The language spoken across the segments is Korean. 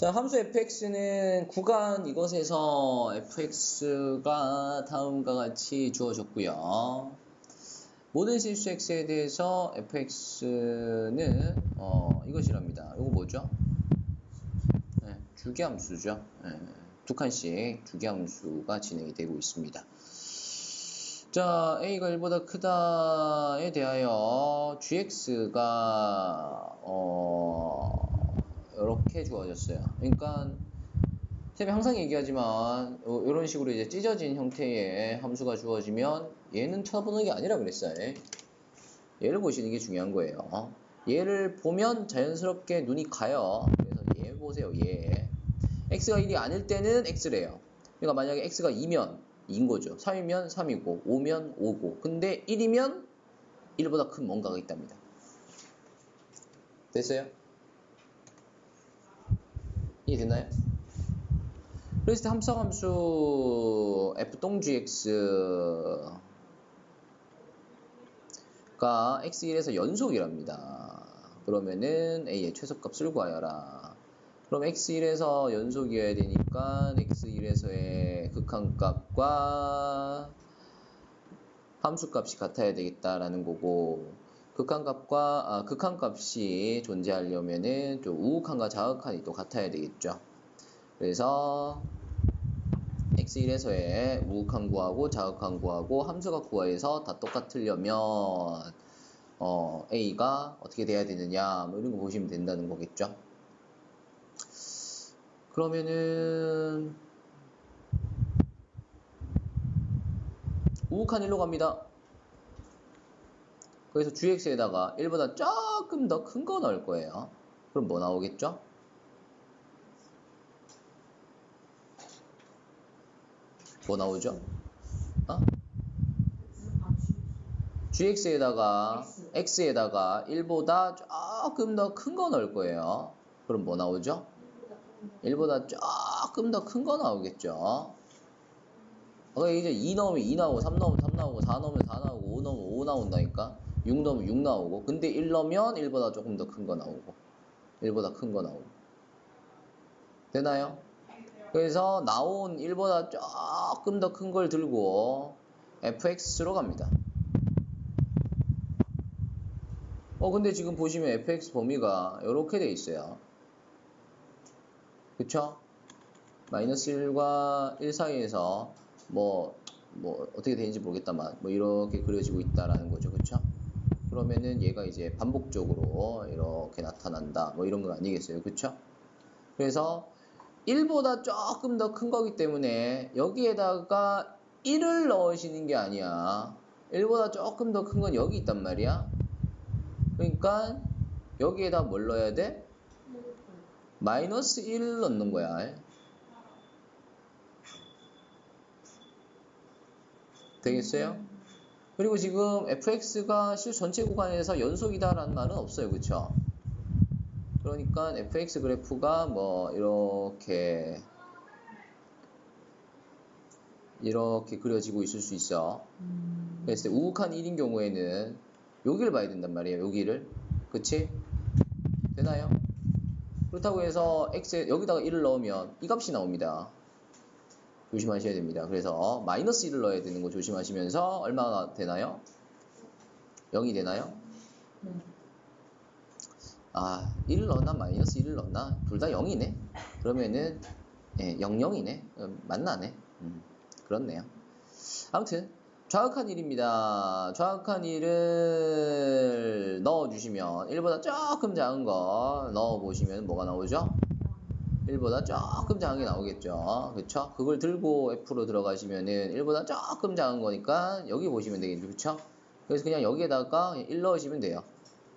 자, 함수 fx는 구간 이것에서 fx가 다음과 같이 주어졌고요. 모든 실수 x에 대해서 fx는 어, 이것이랍니다. 이거 뭐죠? 네, 주기함수죠. 네, 두 칸씩 주기함수가 진행이 되고 있습니다. 자, a가 1보다 크다에 대하여 gx가 어, 이렇게 주어졌어요. 그러니까 쌤이 항상 얘기하지만 이런 식으로 이제 찢어진 형태의 함수가 주어지면 얘는 쳐보는 게 아니라 그랬어요. 얘를 보시는 게 중요한 거예요. 얘를 보면 자연스럽게 눈이 가요. 그래서 얘 보세요. 얘. x가 1이 아닐 때는 x래요. 그러니까 만약에 x가 2면 2인 거죠. 3이면 3이고 5면 5고 근데 1이면 1보다 큰 뭔가가 있답니다. 됐어요? 이해됐나요? 그랬을 때 함수함수 f동gx가 x1에서 연속이랍니다. 그러면은 a의 최소값을 구하여라. 그럼 x1에서 연속이어야 되니까 x1에서의 극한값과 함수값이 같아야 되겠다라는 거고 극한값과 아, 극한값이 존재하려면은 좀 우극한과 자극한이 또 같아야 되겠죠. 그래서 x1에서의 우극한 구하고 자극한 구하고 함수가 구하에서 다 똑같으려면 어, a가 어떻게 돼야 되느냐 뭐 이런 거 보시면 된다는 거겠죠. 그러면은 우극한 1로 갑니다. 그래서 gx에다가 1보다 조금 더 큰 거 넣을 거예요. 그럼 뭐 나오겠죠? 뭐 나오죠? 어? gx에다가 x에다가 1보다 조금 더 큰 거 넣을 거예요. 그럼 뭐 나오죠? 1보다 조금 더 큰 거 나오겠죠. 어, 이제 2 넣으면 2 나오고 3 넣으면 3 나오고 4 넣으면 4 나오고 5 넣으면 5 나온다니까. 6 넣으면 6 나오고 근데 1 넣으면 1보다 조금 더 큰 거 나오고 1보다 큰 거 나오고 되나요? 그래서 나온 1보다 조금 더 큰 걸 들고 fx로 갑니다. 어 근데 지금 보시면 fx 범위가 이렇게 돼 있어요. 그쵸? 마이너스 1과 1 사이에서 뭐, 뭐 어떻게 되는지 모르겠다만 뭐 이렇게 그려지고 있다라는 거죠. 그쵸? 그러면은 얘가 이제 반복적으로 이렇게 나타난다. 뭐 이런 거 아니겠어요. 그쵸? 그래서 1보다 조금 더 큰 거기 때문에 여기에다가 1을 넣으시는 게 아니야. 1보다 조금 더 큰 건 여기 있단 말이야. 그러니까 여기에다 뭘 넣어야 돼? 마이너스 1을 넣는 거야. 되겠어요? 그리고 지금 fx가 실 전체 구간에서 연속이다라는 말은 없어요. 그쵸? 그러니까 fx 그래프가 뭐 이렇게 이렇게 그려지고 있을 수 있어. 그래서 우극한 1인 경우에는 여기를 봐야 된단 말이에요. 여기를. 그치? 되나요? 그렇다고 해서 x 여기다가 1을 넣으면 이 값이 나옵니다. 조심하셔야 됩니다. 그래서 마이너스 1을 넣어야 되는 거 조심하시면서 얼마나 되나요? 0이 되나요? 네. 아, 1을 넣나 마이너스 1을 넣나? 둘 다 0이네. 그러면은 예, 00이네. 음, 만나네. 음, 그렇네요. 아무튼 좌극한 1입니다. 좌극한 1을 넣어주시면 1보다 조금 작은 거 넣어보시면 뭐가 나오죠? 1보다 조금 작은 게 나오겠죠. 그쵸? 그걸 들고 F로 들어가시면은 1보다 조금 작은 거니까 여기 보시면 되겠죠. 그쵸? 그래서 그냥 여기에다가 1 넣으시면 돼요.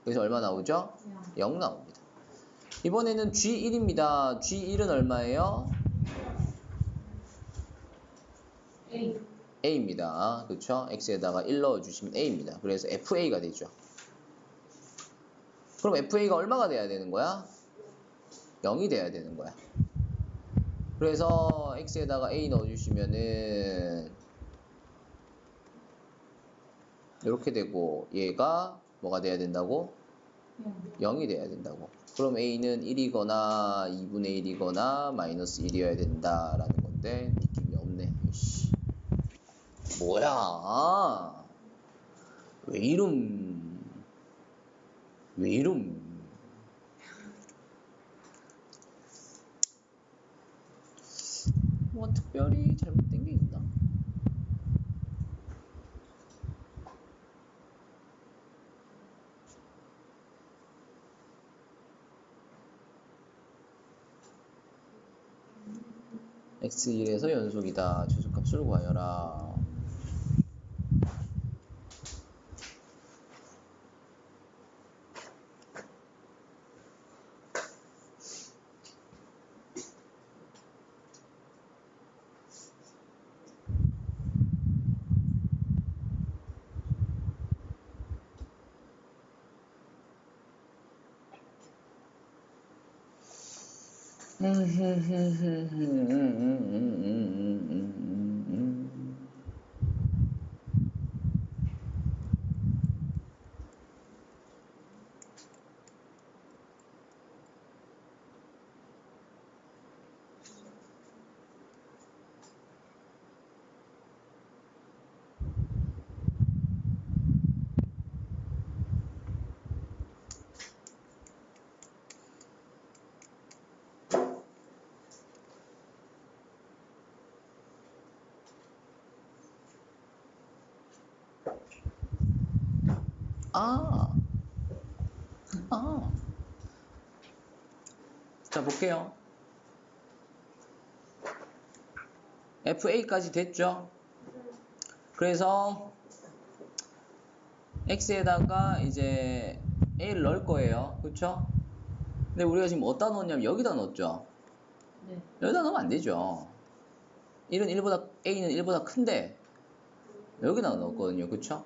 그래서 얼마 나오죠? 0 나옵니다. 이번에는 G1입니다. G1은 얼마예요? A. A입니다. 그쵸? X에다가 1 넣어주시면 A입니다. 그래서 FA가 되죠. 그럼 FA가 얼마가 돼야 되는 거야? 0이 돼야 되는 거야. 그래서 X에다가 A 넣어주시면은 이렇게 되고 얘가 뭐가 돼야 된다고? 영. 0이 돼야 된다고. 그럼 a는 1이거나 2분의 1이거나 마이너스 1이어야 된다라는 건데 느낌이 없네. 씨. 뭐야? 왜 이름? 왜 이름? 뭐 특별히 잘못된 게 있나? x1에서 연속이다. 최소값을 구하여라. うんうんうんうんうんうんうんうんうんうん。 아, 아. 자, 볼게요. FA까지 됐죠? 그래서 X에다가 이제 A를 넣을 거예요. 그쵸? 근데 우리가 지금 어디다 넣었냐면 여기다 넣었죠? 네. 여기다 넣으면 안 되죠. 1은 1보다, A는 1보다 큰데 여기다 넣었거든요. 그쵸?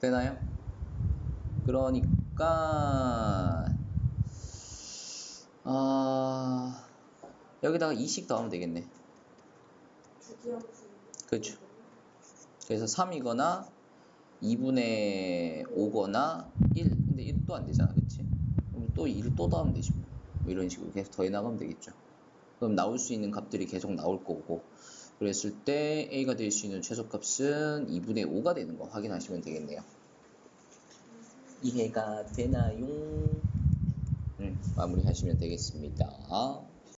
되나요? 그러니까 아 여기다가 2씩 더하면 되겠네. 그렇죠. 그래서 3이거나 2분의 5거나 1. 근데 1또안 되잖아. 그치? 그럼 또 2를 또 더하면 되지. 뭐. 뭐 이런 식으로 계속 더해 나가면 되겠죠. 그럼 나올 수 있는 값들이 계속 나올 거고. 그랬을 때 A가 될 수 있는 최소값은 2분의 5가 되는 거 확인하시면 되겠네요. 이해가 되나요? 음, 마무리하시면 되겠습니다.